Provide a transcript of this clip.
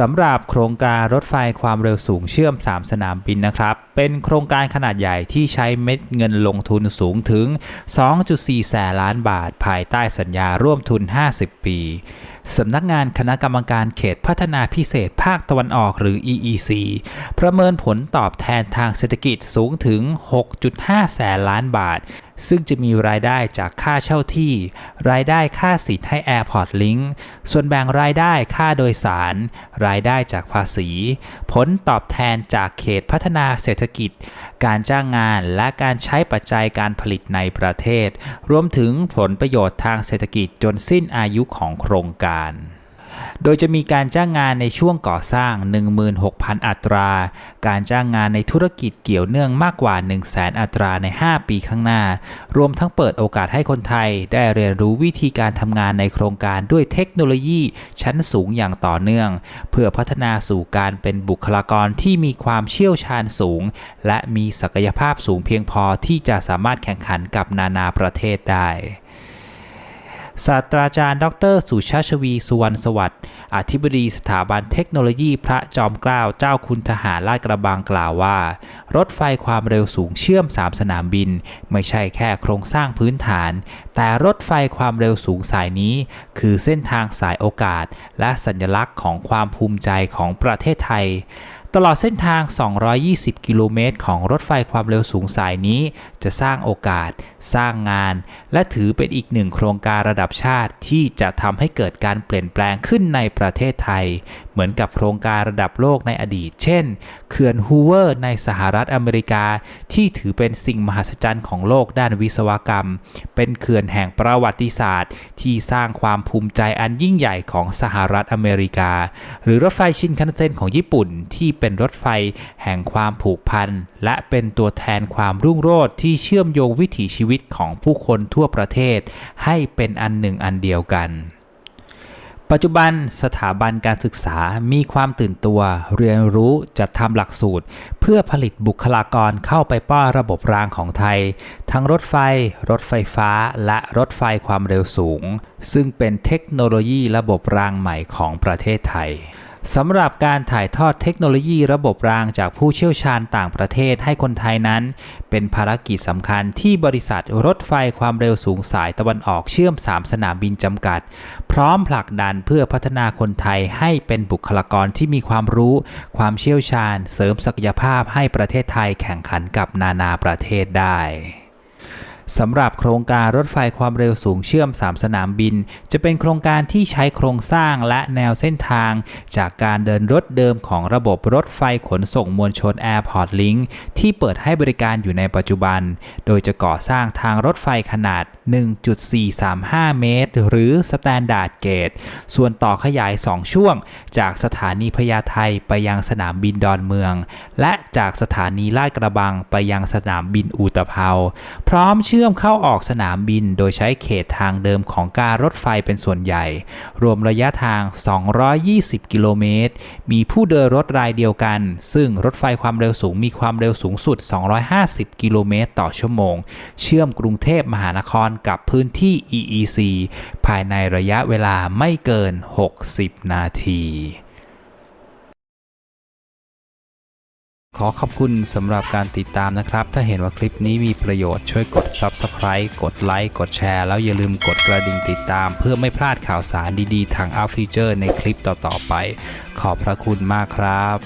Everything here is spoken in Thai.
สำหรับโครงการรถไฟความเร็วสูงเชื่อม 3 สนามบินนะครับ เป็นโครงการขนาดใหญ่ที่ใช้เม็ดเงินลงทุนสูงถึง 2.4 แสนล้านบาท ภายใต้สัญญาร่วมทุน 50 ปีสำนักงานคณะกรรมการเขตพัฒนาพิเศษภาคตะวันออกหรือ EEC ประเมินผลตอบแทนทางเศรษฐกิจสูงถึง 6.5 แสนล้านบาท ซึ่งจะมีรายได้จากค่าเช่าที่ รายได้ค่าสิทธิ์ให้ Airport Link ส่วนแบ่งรายได้ค่าโดยสาร รายได้จากภาษี ผลตอบแทนจากเขตพัฒนาเศรษฐกิจ การจ้างงานและการใช้ปัจจัยการผลิตในประเทศ รวมถึงผลประโยชน์ทางเศรษฐกิจจนสิ้นอายุของโครงการโดยจะมีการจ้างงานในช่วงก่อสร้าง 16,000 อัตรา การจ้างงานในธุรกิจเกี่ยวเนื่องมากกว่า 100,000 อัตราใน 5 ปีข้างหน้า รวมทั้งเปิดโอกาสให้คนไทยได้เรียนรู้วิธีการทำงานในโครงการด้วยเทคโนโลยีชั้นสูงอย่างต่อเนื่อง เพื่อพัฒนาสู่การเป็นบุคลากรที่มีความเชี่ยวชาญสูง และมีศักยภาพสูงเพียงพอที่จะสามารถแข่งขันกับนานาประเทศได้ ศาสตราจารย์ ดร สุชาชวี สุวรรณสวัสดิ์อธิบดีสถาบันเทคโนโลยีพระจอมเกล้าเจ้าคุณทหารลาดกระบังกล่าวว่า รถไฟความเร็วสูงเชื่อม 3 สนามบิน ไม่ใช่แค่โครงสร้างพื้นฐาน แต่รถไฟความเร็วสูงสายนี้ คือเส้นทางสายโอกาส และสัญลักษณ์ของความภูมิใจของประเทศไทย ตลอดเส้นทาง 220 กิโลเมตร ของรถไฟความเร็วสูงสายนี้ จะสร้างโอกาส สร้างงาน และถือเป็นอีกหนึ่งโครงการระดับชาติที่จะทำให้เกิดการเปลี่ยนแปลงขึ้นในประเทศไทย เหมือนกับโครงการระดับโลกในอดีต เช่น เขื่อนฮูเวอร์ในสหรัฐอเมริกา ที่ถือเป็นสิ่งมหัศจรรย์ของโลกด้านวิศวกรรม เป็นเขื่อนแห่งประวัติศาสตร์ ที่สร้างความภูมิใจอันยิ่งใหญ่ของสหรัฐอเมริกา หรือรถไฟชินคันเซ็นของญี่ปุ่นที่เป็นรถไฟแห่งความผูกพัน และเป็นตัวแทนความรุ่งโรจน์ที่เชื่อมโยงวิถีชีวิตของผู้คนทั่วประเทศ ให้เป็นอันหนึ่งอันเดียวกันปัจจุบันสถาบันการศึกษามีความตื่นตัว เรียนรู้จัดทำหลักสูตร เพื่อผลิตบุคลากรเข้าไปป้อนระบบรางของไทย ทั้งรถไฟ รถไฟฟ้า และรถไฟความเร็วสูง ซึ่งเป็นเทคโนโลยีระบบรางใหม่ของประเทศไทย สำหรับการถ่ายทอดเทคโนโลยีระบบรางจากผู้เชี่ยวชาญต่างประเทศให้คนไทยนั้น เป็นภารกิจสำคัญที่บริษัทรถไฟความเร็วสูงสายตะวันออกเชื่อม 3 สนามบินจำกัด พร้อมผลักดันเพื่อพัฒนาคนไทยให้เป็นบุคลากรที่มีความรู้ ความเชี่ยวชาญ เสริมศักยภาพให้ประเทศไทยแข่งขันกับนานาประเทศได้ สำหรับโครงการรถไฟความเร็วสูงเชื่อม 3 สนามบิน จะเป็นโครงการที่ใช้โครงสร้างและแนวเส้นทาง จากการเดินรถเดิมของระบบรถไฟขนส่งมวลชน Airport Link ที่เปิดให้บริการอยู่ในปัจจุบัน โดยจะก่อสร้างทางรถไฟขนาด 1.435 เมตร หรือ Standard Gauge ส่วนต่อขยาย 2 ช่วง จากสถานีพญาไทไปยังสนามบินดอนเมือง และจากสถานีลาดกระบังไปยังสนามบินอูตะเภาพร้อมเชื่อื่อมเข้าออกสนามบินโดยใช้เขตทางเดิมของการรถไฟเป็นส่วนใหญ่ รวมระยะทาง 220 กิโลเมตร มีผู้เดินรถรายเดียวกัน ซึ่งรถไฟความเร็วสูงมีความเร็วสูงสุด 250 กิโลเมตร ต่อชั่วโมง เชื่อมกรุงเทพมหานครกับพื้นที่ EEC ภายในระยะเวลาไม่เกิน 60 นาที ขอขอบคุณสำหรับการติดตามนะครับ ถ้าเห็นว่าคลิปนี้มีประโยชน์ช่วยกด Subscribe กดไลค์กดแชร์ แล้วอย่าลืมกดกระดิ่งติดตาม เพื่อไม่พลาดข่าวสารดีๆ ทางอัลฟีเจอร์ในคลิปต่อๆไป ขอบพระคุณมากครับ